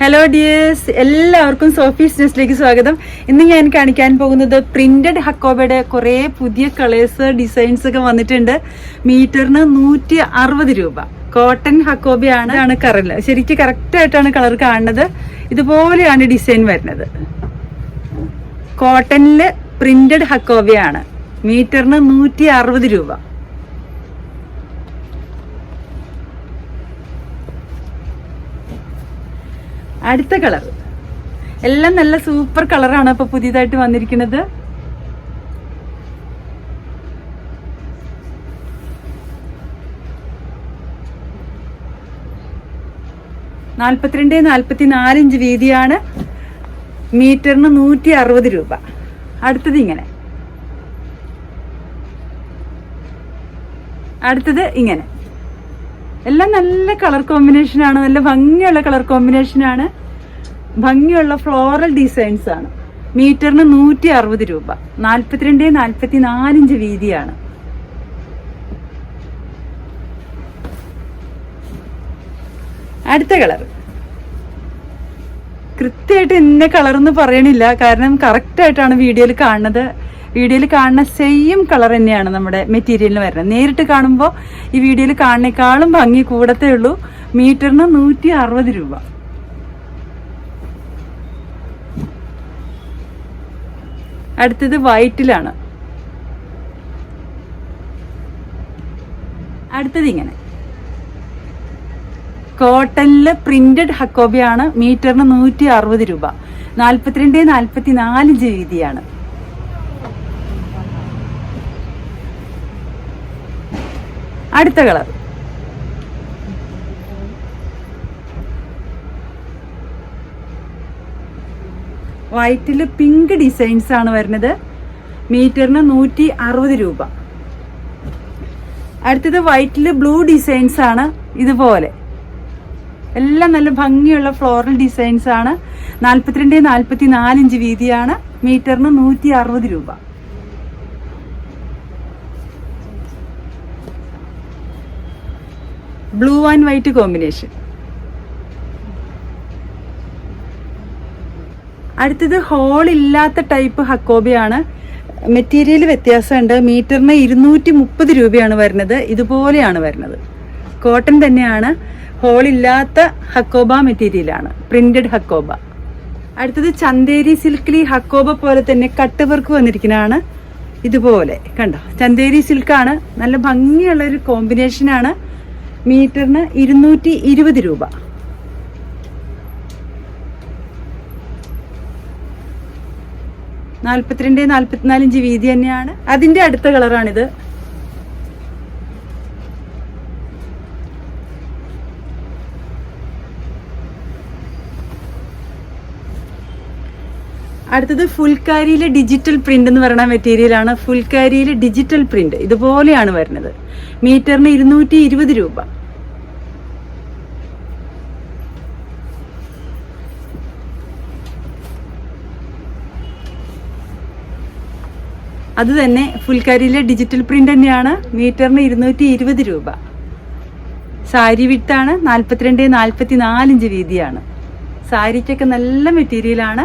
Hello dears എല്ലാവർക്കും Sophie's ന്യൂസിലേക്ക് സ്വാഗതം. ഇന്ന് ഞാൻ കാണിക്കാൻ പോകുന്നത് പ്രിന്റഡ് ഹക്കോബയുടെ കുറേ പുതിയ കളേഴ്സ് ഡിസൈൻസ് ഒക്കെ വന്നിട്ടുണ്ട്. മീറ്ററിന് നൂറ്റി അറുപത് രൂപ. കോട്ടൺ ഹക്കോബയാണ് ആണ് കറൽ ശരിക്കും കറക്റ്റ് ആയിട്ടാണ് കളർ കാണുന്നത്. ഇതുപോലെയാണ് ഡിസൈൻ വരുന്നത്. കോട്ടണിൽ പ്രിന്റഡ് ഹക്കോബയാണ്. മീറ്ററിന് നൂറ്റി അറുപത് രൂപ. അടുത്ത കളർ. എല്ലാം നല്ല സൂപ്പർ കളറാണ് അപ്പൊ പുതിയതായിട്ട് വന്നിരിക്കുന്നത്. നാൽപ്പത്തിരണ്ട് നാൽപ്പത്തി നാല് ഇഞ്ച് വീതിയാണ്. മീറ്ററിന് നൂറ്റി അറുപത് രൂപ. അടുത്തത് ഇങ്ങനെ. അടുത്തത് ഇങ്ങനെ. എല്ലാം നല്ല കളർ കോമ്പിനേഷൻ ആണ് നല്ല ഭംഗിയുള്ള കളർ കോമ്പിനേഷൻ ആണ്. ഭംഗിയുള്ള ഫ്ലോറൽ ഡിസൈൻസ് ആണ്. മീറ്ററിന് നൂറ്റി അറുപത് രൂപ. നാൽപ്പത്തിരണ്ട് നാൽപ്പത്തി നാലിഞ്ച് വീതിയാണ്. അടുത്ത കളർ. കൃത്യമായിട്ട് ഇന്ന കളർ എന്ന് പറയണില്ല. കാരണം കറക്റ്റ് ആയിട്ടാണ് വീഡിയോയിൽ കാണുന്നത്. വീഡിയോയിൽ കാണുന്ന സെയിം കളർ തന്നെയാണ് നമ്മുടെ മെറ്റീരിയലിന് വരുന്നത്. നേരിട്ട് കാണുമ്പോൾ ഈ വീഡിയോയിൽ കാണുന്നേക്കാളും ഭംഗി കൂടത്തേ ഉള്ളൂ. മീറ്ററിന് നൂറ്റി അറുപത് രൂപ. അടുത്തത് വൈറ്റിലാണ് അടുത്തത് ഇങ്ങനെ. കോട്ടണിൽ പ്രിന്റഡ് ഹക്കോബിയാണ് മീറ്ററിന് നൂറ്റി അറുപത് രൂപ നാൽപ്പത്തിരണ്ട് നാൽപ്പത്തി നാല് വീതിയാണ് അടുത്ത കളർ. വൈറ്റിൽ പിങ്ക് ഡിസൈൻസ് ആണ് വരുന്നത്. മീറ്ററിന് നൂറ്റി അറുപത് രൂപ. അടുത്തത് വൈറ്റിൽ ബ്ലൂ ഡിസൈൻസ് ആണ് ഇതുപോലെ. എല്ലാം നല്ല ഭംഗിയുള്ള ഫ്ലോറൽ ഡിസൈൻസ് ആണ്. നാൽപ്പത്തിരണ്ട് നാൽപ്പത്തി നാല് ഇഞ്ച് വീതിയാണ്. മീറ്ററിന് നൂറ്റി അറുപത് രൂപ. ബ്ലൂ ആൻഡ് വൈറ്റ് കോമ്പിനേഷൻ അടുത്തത് ഹോൾ ഇല്ലാത്ത ടൈപ്പ് ഹക്കോബിയാണ്. മെറ്റീരിയൽ വ്യത്യാസമുണ്ട്. മീറ്ററിന് ഇരുന്നൂറ്റി മുപ്പത് രൂപയാണ് വരുന്നത്. ഇതുപോലെയാണ് വരുന്നത്. കോട്ടൺ തന്നെയാണ്. ഹോൾ ഇല്ലാത്ത ഹക്കോബ മെറ്റീരിയലാണ് പ്രിന്റഡ് ഹക്കോബ. അടുത്തത് ചന്തേരി സിൽക്കിലി ഹക്കോബ പോലെ തന്നെ കട്ട് വർക്ക് വന്നിരിക്കുന്നതാണ്. ഇതുപോലെ. കണ്ടോ? ചന്തേരി സിൽക്കാണ്. നല്ല ഭംഗിയുള്ള ഒരു കോമ്പിനേഷനാണ് മീറ്ററിന് ഇരുന്നൂറ്റി ഇരുപത് രൂപ. നാൽപ്പത്തിരണ്ട് നാൽപ്പത്തിനാല് ഇഞ്ച് വീതി തന്നെയാണ്. അതിന്റെ അടുത്ത കളറാണിത്. അടുത്തത് ഫുൽക്കാരിയിലെ ഡിജിറ്റൽ പ്രിന്റ് എന്ന് പറയുന്ന മെറ്റീരിയലാണ് ഫുൽക്കാരിയിലെ ഡിജിറ്റൽ പ്രിന്റ്. ഇതുപോലെയാണ് വരുന്നത്. മീറ്ററിന് ഇരുന്നൂറ്റി രൂപ. അത് തന്നെ ഫുൽക്കാരിയിലെ ഡിജിറ്റൽ പ്രിന്റ് തന്നെയാണ്. മീറ്ററിന് ഇരുന്നൂറ്റി ഇരുപത് രൂപ. സാരി വിട്ടാണ് നാൽപ്പത്തിരണ്ട് നാൽപ്പത്തി നാലിഞ്ച് വീതിയാണ്. സാരിക്കൊക്കെ നല്ല മെറ്റീരിയലാണ്.